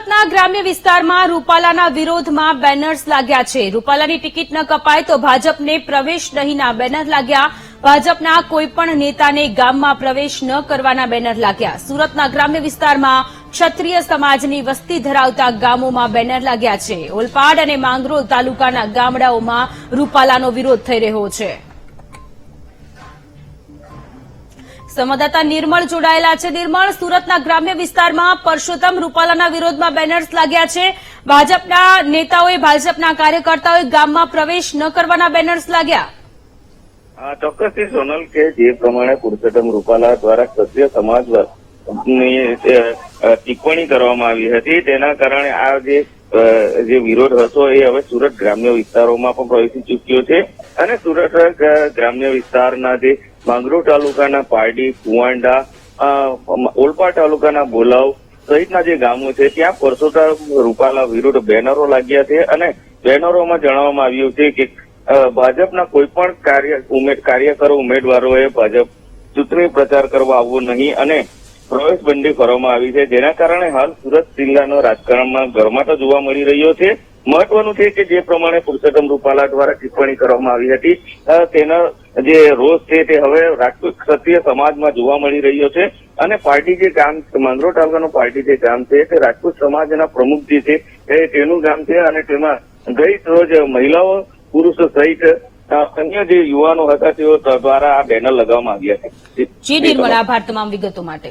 સુરતના ગ્રામ્ય વિસ્તારમાં રૂપાલાના વિરોધમાં બેનર્સ લાગ્યા છે. રૂપાલાની ટિકિટ ન કપાય તો ભાજપને પ્રવેશ નહીંના બેનર લાગ્યા. ભાજપના કોઈપણ નેતાને ગામમાં પ્રવેશ ન કરવાના બેનર લાગ્યા. સુરતના ગ્રામ્ય વિસ્તારમાં ક્ષત્રિય સમાજની વસ્તી ધરાવતા ગામોમાં બેનર લાગ્યા છે. ઓલપાડ અને માંગરોળ તાલુકાના ગામડાઓમાં રૂપાલાનો વિરોધ થઈ રહ્યો છે. સંવાદદાતા નિર્મળ જોડાયેલા છે. નિર્મળ, સુરતના ગ્રામ્ય વિસ્તારમાં પરસોત્તમ રૂપાલાના વિરોધમાં બેનર્સ લાગ્યા છે. ભાજપના નેતાઓએ ભાજપના કાર્યકર્તાઓએ ગામમાં પ્રવેશ ન કરવાના બેનર્સ લાગ્યા. ચોક્કસથી સોનલ કે જે પ્રમાણે પુરુષોત્તમ રૂપાલા દ્વારા ક્ષત્રિય સમાજ ટિપ્પણી કરવામાં આવી હતી. તેના કારણે આ જે જે વિરોધ હતો એ હવે સુરત ગ્રામ્ય વિસ્તારોમાં પણ પ્રવેશી ચૂક્યો છે. અને સુરત ગ્રામ્ય વિસ્તારના જે માંગરોળ તાલુકાના પારડી, કુવાંડા ઓલપા તાલુકાના બોલાવ સહિતના જે ગામો છે, ત્યાં પરસોત્તમ રૂપાલા વિરુદ્ધ બેનરો લાગ્યા છે. અને બેનરોમાં જણાવવામાં આવ્યું છે કે ભાજપના કોઈ પણ કાર્ય કાર્યકરો, ઉમેદવારોએ ભાજપ ચૂંટણી પ્રચાર કરવા આવવો નહીં. અને પ્રવેશ કરવામાં આવી છે. જેના કારણે હાલ સુરત જિલ્લાનો રાજકારણમાં ગરમાટો જોવા મળી રહ્યો છે. મહત્વનું છે કે જે પ્રમાણે પુરુષોત્તમ રૂપાલા દ્વારા ટિપ્પણી કરવામાં આવી હતી તેનો જે રોષ છે તે હવે રાજપૂત ક્ષત્રિય સમાજમાં જોવા મળી રહ્યો છે. અને પાર્ટી જે ગામ માંગરોળ તાલુકાનું પાર્ટી જે ગામ છે, તે રાજપૂત સમાજના પ્રમુખ જે છે તેનું ગામ છે અને તેમાં ગઈ રોજ મહિલાઓ, પુરુષો સહિત અન્ય જે યુવાનો હતા, તેઓ દ્વારા આ બેનર લગાવવામાં આવ્યા છે. જી નિર્મળ આભાર તમામ વિગતો માટે.